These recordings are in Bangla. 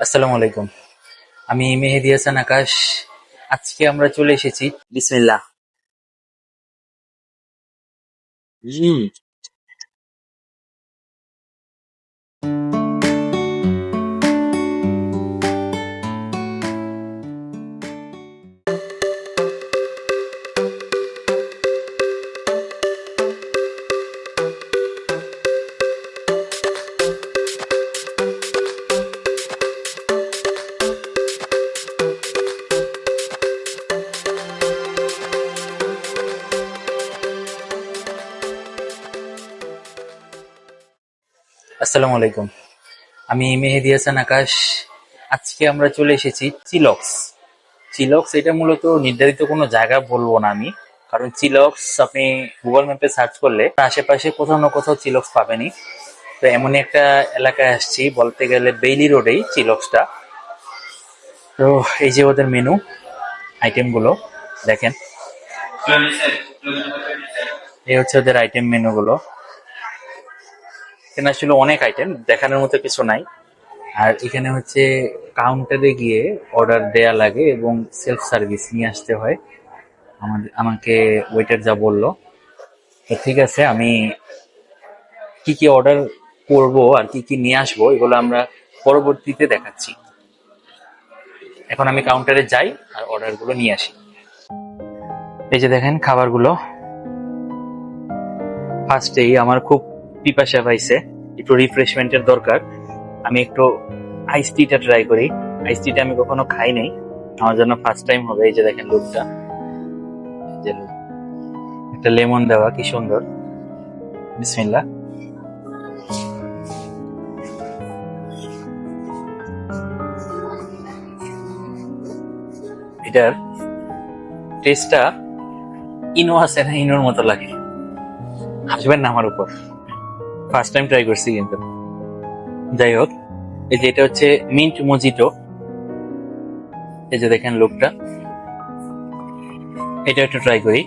আসসালামু আলাইকুম। আমি মেহেদি হাসান আকাশ। আজকে আমরা চলে এসেছি। বিসমিল্লাহ। আসসালামু আলাইকুম। আমি মেহেদি হাসান আকাশ। আজকে আমরা চলে এসেছি চিলক্স। চিলক্স এটা মূলত নির্ধারিত কোনো জায়গা বলব না আমি, কারণ চিলক্স আপনি গুগল ম্যাপে সার্চ করলে আশেপাশে কোথাও না কোথাও চিলক্স পাবেনই। তো এমনই একটা এলাকায় আসছি, বলতে গেলে বেইলি রোডেই চিলক্সটা। তো এই যে ওদের মেনু, আইটেমগুলো, দেখেন। এই হচ্ছে ওদের আইটেম মেনুগুলো। এখানে আসলে অনেক আইটেম দেখানোর মতো কিছু নাই। আর এখানে হচ্ছে কাউন্টারে গিয়ে অর্ডার দেয়া লাগে এবং সেলফ সার্ভিস নিয়ে আসতে হয়। আমাদের, আমাকে ওয়েটার যা বলল, তো ঠিক আছে, আমি কি কি অর্ডার করব আর কি কি নিয়ে আসব, এগুলো আমরা পরবর্তীতে দেখাচ্ছি। এখন আমি কাউন্টারে যাই আর অর্ডারগুলো নিয়ে আসি। এই যে দেখেন খাবারগুলো। ফার্স্টেই আমার খুব পিপাসা পাইছে, একটু রিফ্রেশমেন্টের দরকার। আমি একটু আইস টিটা ট্রাই করি। আইস টিটা আমি কখনো খাই নাই। আমার জন্য ফার্স্ট টাইম হবে এই যে দেখেন লুকটা। একটা লেমন দেওয়া, কি সুন্দর। বিসমিল্লা এটার টেস্টটা ইনো আছে না ইনোর মতো লাগে। আসবেন না আমার উপর। ফার্স্ট টাইম ট্রাই করছি কিন্তু। যাই হোক এই যে এটা হচ্ছে মিন্ট মজিটো। এই যে দেখেন লোকটা। এটা একটু ট্রাই করি।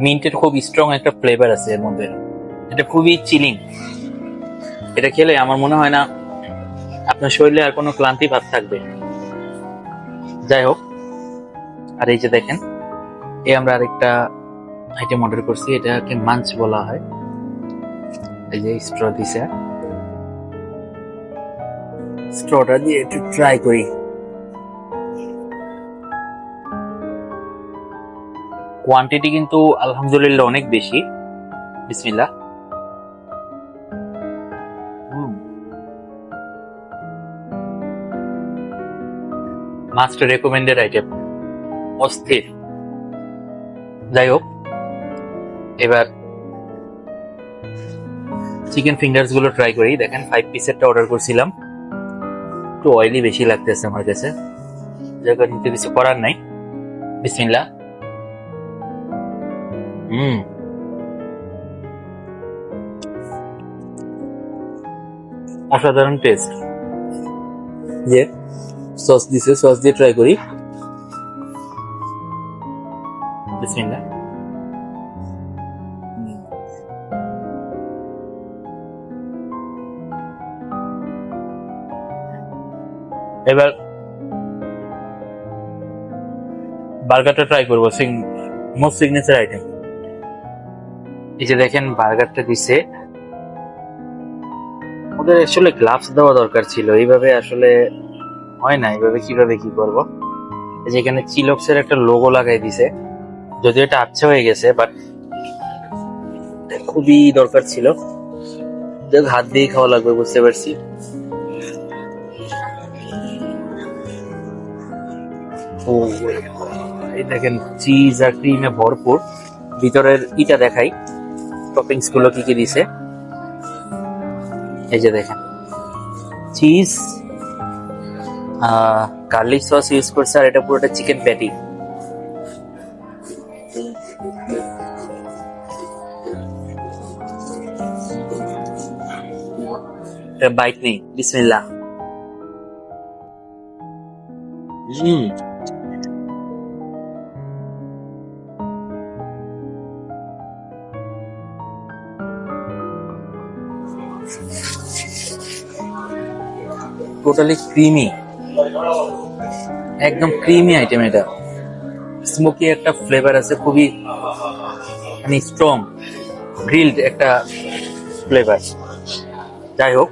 মিন্টের খুব স্ট্রং একটা ফ্লেভার আছে এর মধ্যে। এটা খুবই চিলিং এটা খেলে আমার মনে হয় না আপনার শরীরে আর কোনো ক্লান্তি ভাব থাকবে। যাই হোক আর এই যে দেখেন এই আমরা আরেকটা আইটেম অর্ডার করছি এটাকে মাঞ্চ বলা হয়। এই যে স্ট্র দিছে। স্ট্রটা দিয়ে একটু ট্রাই করি। কোয়ান্টিটি কিন্তু আলহামদুলিল্লাহ অনেক বেশি। বিসমিল্লাহ। Must recommended item. অস্থির। যাই হোক এবার চিকেন ফিঙ্গার্সগুলো ট্রাই করি। দেখেন ফাইভ পিসেরটা অর্ডার করছিলাম। একটু অয়েলি বেশি লাগতেছে আমার কাছে। নিতে কিছু করার নাই। বিসমিল্লা হুম। অসাধারণ টেস্ট যে সস দিছে, সস দিয়ে ট্রাই করি। এবার বার্গারটা ট্রাই করব মোস্ট সিগনেচার আইটেম এই যে দেখেন, বার্গারটা দিছে। ওদের আসলে গ্লাভস দেওয়া দরকার ছিল, এইভাবে আসলে হয় না এইভাবে কীভাবে কি করব? এই যে এখানে চিলক্স একটা লোগো লাগাই দিছে। যদিও এটা আচ্ছা হয়ে গেছে বাট খুবই দরকার ছিল। দেখ হাত দিয়ে খাওয়া লাগবে, বুঝতে পারছি। এই দেখেন চিজ আর ক্রিমে ভরপুর। ভিতরের ইটা দেখাই টপিংসগুলো কি কি দিছে। এই যে দেখেন চিজ গার্লিক সস ইউজ করছে আর এটা পুরোটা চিকেন প্যাটি বাইট নেই। বিসমিল্লা টোটালি ক্রিমি একদম ক্রিমি আইটেম এটা। স্মোকি একটা ফ্লেভার আছে, খুবই মানে স্ট্রং গ্রিলড একটা ফ্লেভার যাই হোক,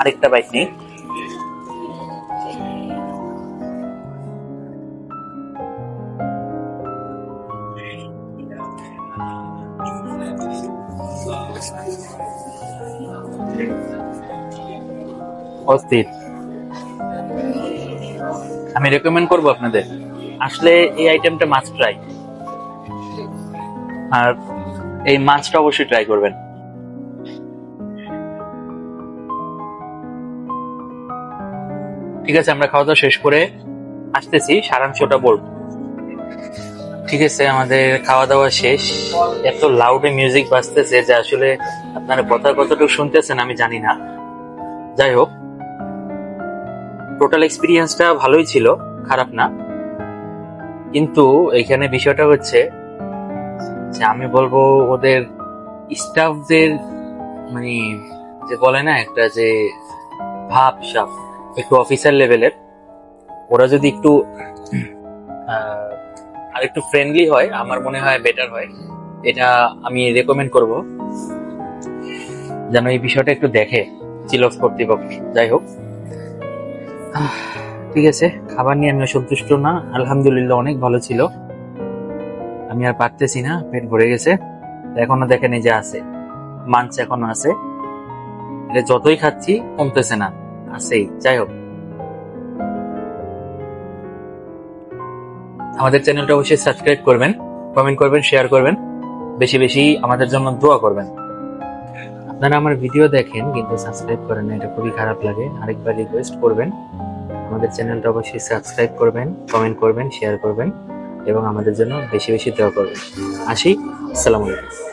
আরেকটা বাইক নেই। অস্থির। আমি রেকমেন্ড করব আপনাদের। আসলে এই আইটেমটা মাছ ট্রাই আর এই মাছটা অবশ্যই ট্রাই করবেন। ঠিক আছে, আমরা খাওয়া দাওয়া শেষ করে আসতেছি, সারাংশটা বলব। ঠিক আছে, আমাদের খাওয়া দাওয়া শেষ। এত লাউডে মিউজিক বাজতেছে যে আসলে আপনারা কথা কতটুকু শুনতেছেন, আমি জানি না। যাই হোক। টোটাল এক্সপিরিয়েন্সটা ভালোই ছিল, খারাপ না। কিন্তু এখানে বিষয়টা হচ্ছে যে আমি বলব ওদের স্টাফদের মানে যে বলে না একটা যে ভাব সাপ একটু অফিসার লেভেলের ওরা যদি একটু আর একটু ফ্রেন্ডলি হয়, আমার মনে হয় বেটার হয়। এটা আমি রেকমেন্ড করব। যেন এই বিষয়টা একটু দেখে চিলফ কর্তৃপক্ষ। যাই হোক। ঠিক আছে, খাবার নিয়ে আমি সন্তুষ্ট না। আলহামদুলিল্লাহ অনেক ভালো ছিল। আমি আর পারতেছি না, পেট ভরে গেছে। এখনও দেখেন যে আছে। মাংস এখনও আছে। এটা যতই খাচ্ছি, কমতেছে না। আছেই, যাই হোক। আমাদের চ্যানেলটা অবশ্যই সাবস্ক্রাইব করবেন, কমেন্ট করবেন, শেয়ার করবেন। বেশি বেশি আমাদের জন্য দোয়া করবেন। আপনারা আমার ভিডিও দেখেন, কিন্তু সাবস্ক্রাইব করেন না, এটা খুবই খারাপ লাগে। আরেকবার রিকোয়েস্ট করবেন। আমাদের চ্যানেলটা অবশ্যই সাবস্ক্রাইব করবেন কমেন্ট করবেন শেয়ার করবেন এবং আমাদের জন্য বেশি বেশি দোয়া করবেন। আসি, আসসালামু আলাইকুম।